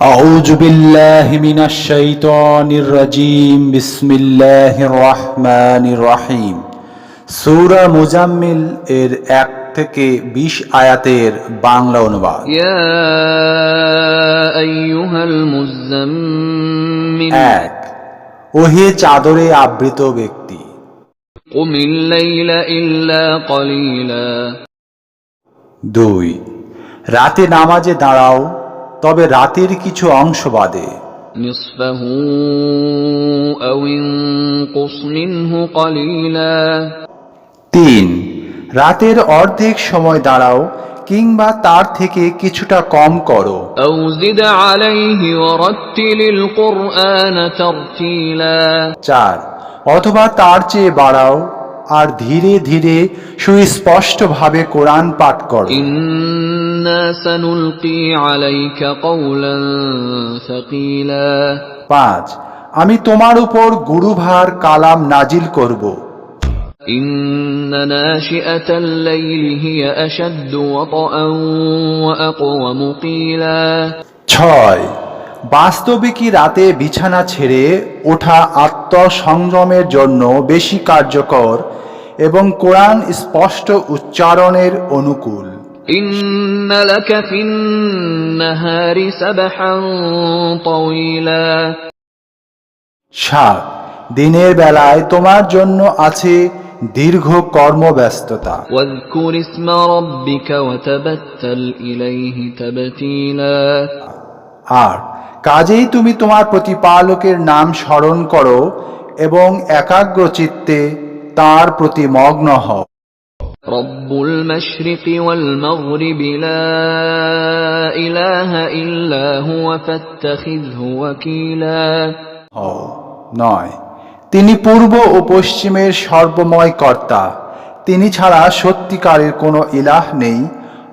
أعوذ بالله من الشيطان الرجيم بسم الله الرحمن الرحيم সূরা মুজাম্মিল এর এক থেকে বিশ আয়াতের বাংলা অনুবাদ يا أيها المزمل এক ওহে চাদরে আবৃত ব্যক্তি قم الليل إلا قليلا দুই রাতে নামাজে দাঁড়াও তবে রাতের কিছু অংশ বাদে। তিন রাতের অর্ধেক সময় দাঁড়াও কিংবা তার থেকে কিছুটা কম করো। চার অথবা তার চেয়ে বাড়াও আর ধীরে ধীরে সুস্পষ্টভাবে কোরআন পাঠ কর। পাঁচ আমি তোমার উপর গুরুভার কালাম নাজিল করব। ছয় বাস্তবে কি রাতে বিছানা ছেড়ে ওঠা আত্মসংযমের জন্য বেশি কার্যকর এবং কোরআন স্পষ্ট উচ্চারণের অনুকূল। সাত দিনের বেলায় তোমার জন্য আছে দীর্ঘ কর্মব্যস্ততা। আর কাজেই তুমি তোমার প্রতিপালকের নাম স্মরণ করো এবং একাগ্র চিত্তে তার প্রতি মগ্ন হও رب المشرق والمغرب لا إله إلا هو فاتخذه وكيلا হও নয় তিনি পূর্ব ও পশ্চিমের সর্বময় কর্তা তিনি ছাড়া সত্যিকারের কোনো ইলাহ নেই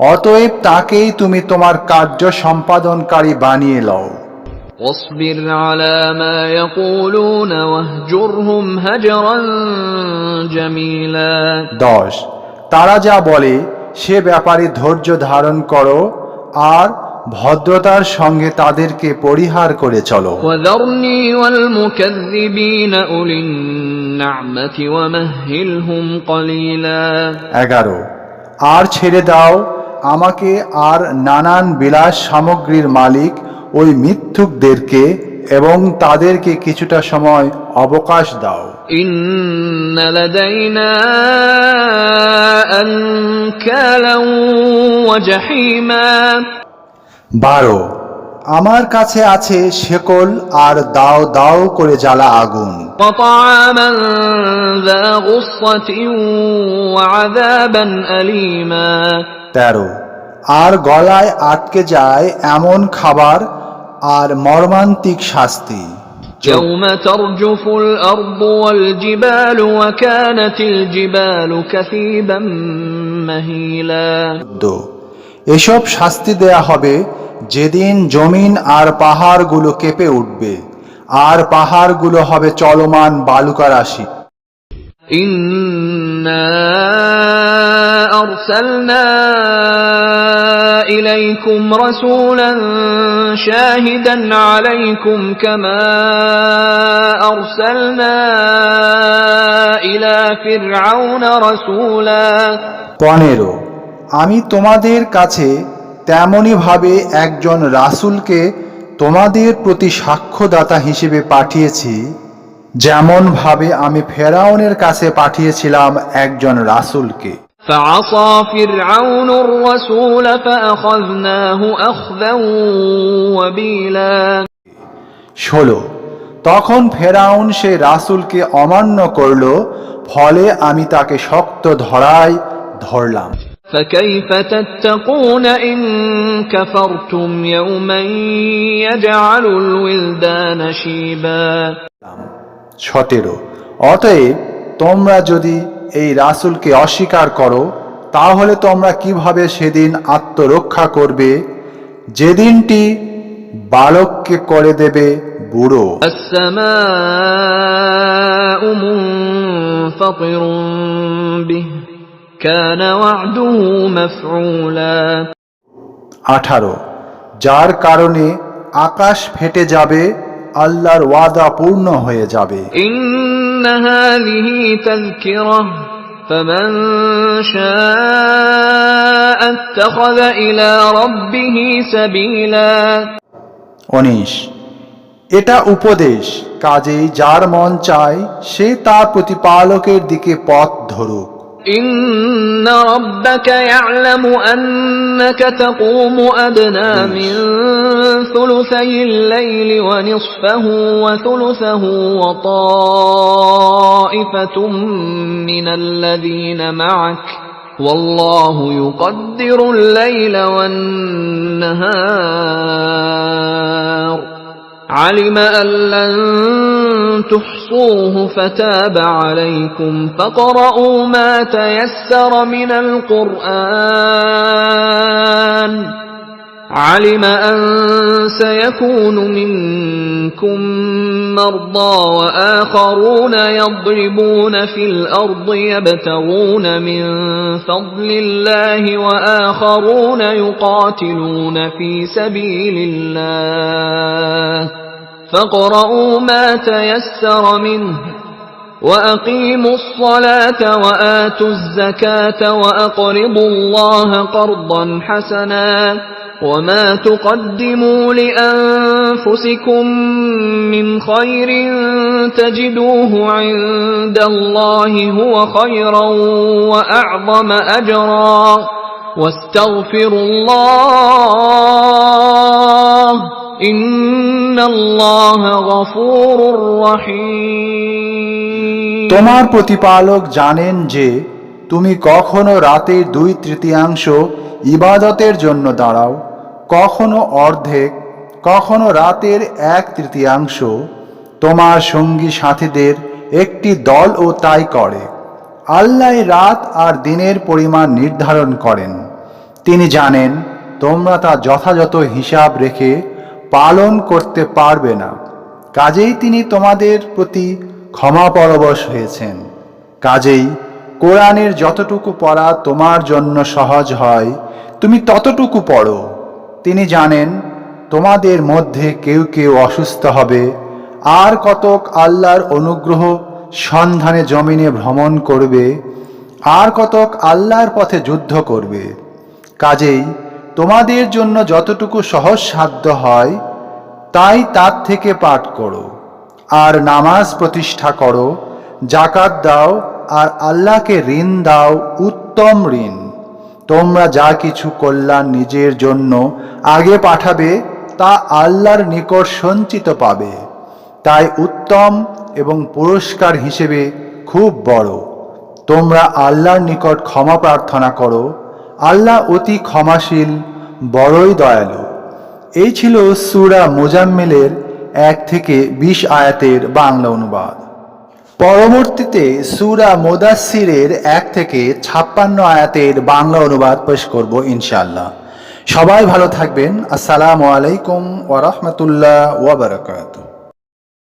অতএব তাকেই তুমি তোমার কার্য সম্পাদনকারী বানিয়ে লও واصبر على ما يقولون واهجرهم هجرا جميلا দশ তারা যা বলে সে ব্যাপারে ধৈর্য ধারণ করো আর ভদ্রতার সঙ্গে তাদেরকে পরিহার করে চলো وذرني والمكذبين أولي النعمة ومهلهم قليلا এগারো আর ছেড়ে দাও আমাকে আর নানান বিলাস সামগ্রীর মালিক ওই মিথ্যুকদেরকে এবং তাদেরকে কিছুটা সময় অবকাশ দাও। বারো আমার কাছে আছে শেকল আর দাও দাও করে জ্বালা আগুন। তেরো আর গলায় আটকে যায় এমন খাবার আর মর্মান্তিক শাস্তি يوم ترجف الأرض والجبال وكانت الجبال كثيبا مهيلا চোদ্দ এসব শাস্তি দেয়া হবে যেদিন জমিন আর পাহাড়গুলো কেঁপে উঠবে আর পাহাড়গুলো হবে চলমান বালুকা রাশি إنا أرسلنا إليكم رسولا شاهدا عليكم كما أرسلنا إلى فرعون رسولا পনেরো আমি তোমাদের কাছে তেমনইভাবে একজন রাসূলকে তোমাদের প্রতি সাক্ষ্যদাতা হিসেবে পাঠিয়েছি যেমনভাবে আমি ফেরাউনের কাছে পাঠিয়েছিলাম একজন রাসূলকে فعصى فرعون الرسول فأخذناه أخذا وبيلا ষোলো তখন ফেরাউন সে রাসূলকে অমান্য করল ফলে আমি তাকে শক্ত ধরায় ধরলাম فكيف تتقون إن كفرتم يوما يجعل الولدان شيبا সতেরো অতএব তোমরা যদি এই রাসুলকে অস্বীকার করো তাহলে তোমরা কীভাবে সেদিন আত্মরক্ষা করবে? যেদিনটি বালককে করে দেবে বুড়ো। আঠারো। যার কারণে আকাশ ফেটে যাবে আল্লাহর ওয়াদা পূর্ণ হয়ে যাবে। ইন إن هذه تذكرة فمن شاء اتخذ إلى ربه سبيلا উনিশ এটা উপদেশ কাজেই যার মন চায় সে তার প্রতিপালকের দিকে পথ ধরুক إن ربك يعلم أنك تقوم أدنى من ثلثي الليل ونصفه وثلثه وطائفة من الذين معك والله يقدر الليل والنهار علم أن لن تحصوه فتاب عليكم فاقرؤوا ما تيسر من القرآن. علم أن سيكون منكم مرضى وآخرون يضربون في الأرض يبتغون من فضل الله وآخرون يقاتلون في سبيل الله. فاقرؤوا ما تيسر منه وأقيموا الصلاة وآتوا الزكاة وأقرضوا الله قرضا حسنا وما تقدموا لأنفسكم من خير تجدوه عند الله هو خيرا وأعظم أجرا واستغفروا الله إن তোমার প্রতিপালক জানেন যে তুমি কখনো রাতের দুই তৃতীয়াংশ ইবাদতের জন্য দাঁড়াও, কখনো অর্ধেক, কখনো রাতের এক তৃতীয়াংশ তোমার সঙ্গী সাথীদের একটি দল ও তাই করে। আল্লাহ রাত আর দিনের পরিমাণ নির্ধারণ করেন। তিনি জানেন তোমরা তা যথাযথ হিসাব রেখে পালন করতে পারবে না। কাজেই তিনি তোমাদের প্রতি ক্ষমা পরবশ হয়েছেন। কাজেই কোরআনের যতটুকু পড়া তোমার জন্য সহজ হয়, তুমি ততটুকু পড়ো। তিনি জানেন, তোমাদের মধ্যে কেউ কেউ অসুস্থ হবে। আর কতক আল্লাহর অনুগ্রহ সন্ধানে জমিনে ভ্রমণ করবে, আর কতক আল্লাহর পথে যুদ্ধ করবে। কাজেই তোমাদের জন্য যতটুকু সহজ সাধ্য হয়, তাই তার থেকে পাঠ করো। আর নামাজ প্রতিষ্ঠা করো জাকাত দাও, আর আল্লাহকে ঋণ দাও, উত্তম ঋণ। তোমরা যা কিছু কল্যাণ নিজের জন্য আগে পাঠাবে, তা আল্লাহর নিকট সঞ্চিত পাবে। তাই উত্তম এবং পুরস্কার হিসেবে খুব বড়। তোমরা আল্লাহর নিকট ক্ষমা প্রার্থনা করো আল্লাহ অতি ক্ষমাশীল, বড়ই দয়ালু। এই ছিল সুরা মোজাম্মেলের এক থেকে বিশ আয়াতের বাংলা অনুবাদ। পরবর্তীতে সুরা মোদাসিরের এক থেকে ছাপ্পান্ন আয়াতের বাংলা অনুবাদ পেশ করব ইনশাআল্লাহ। সবাই ভালো থাকবেন। আসসালামু আলাইকুম ওরহমতুল্লাহ ওবরাকাতুহ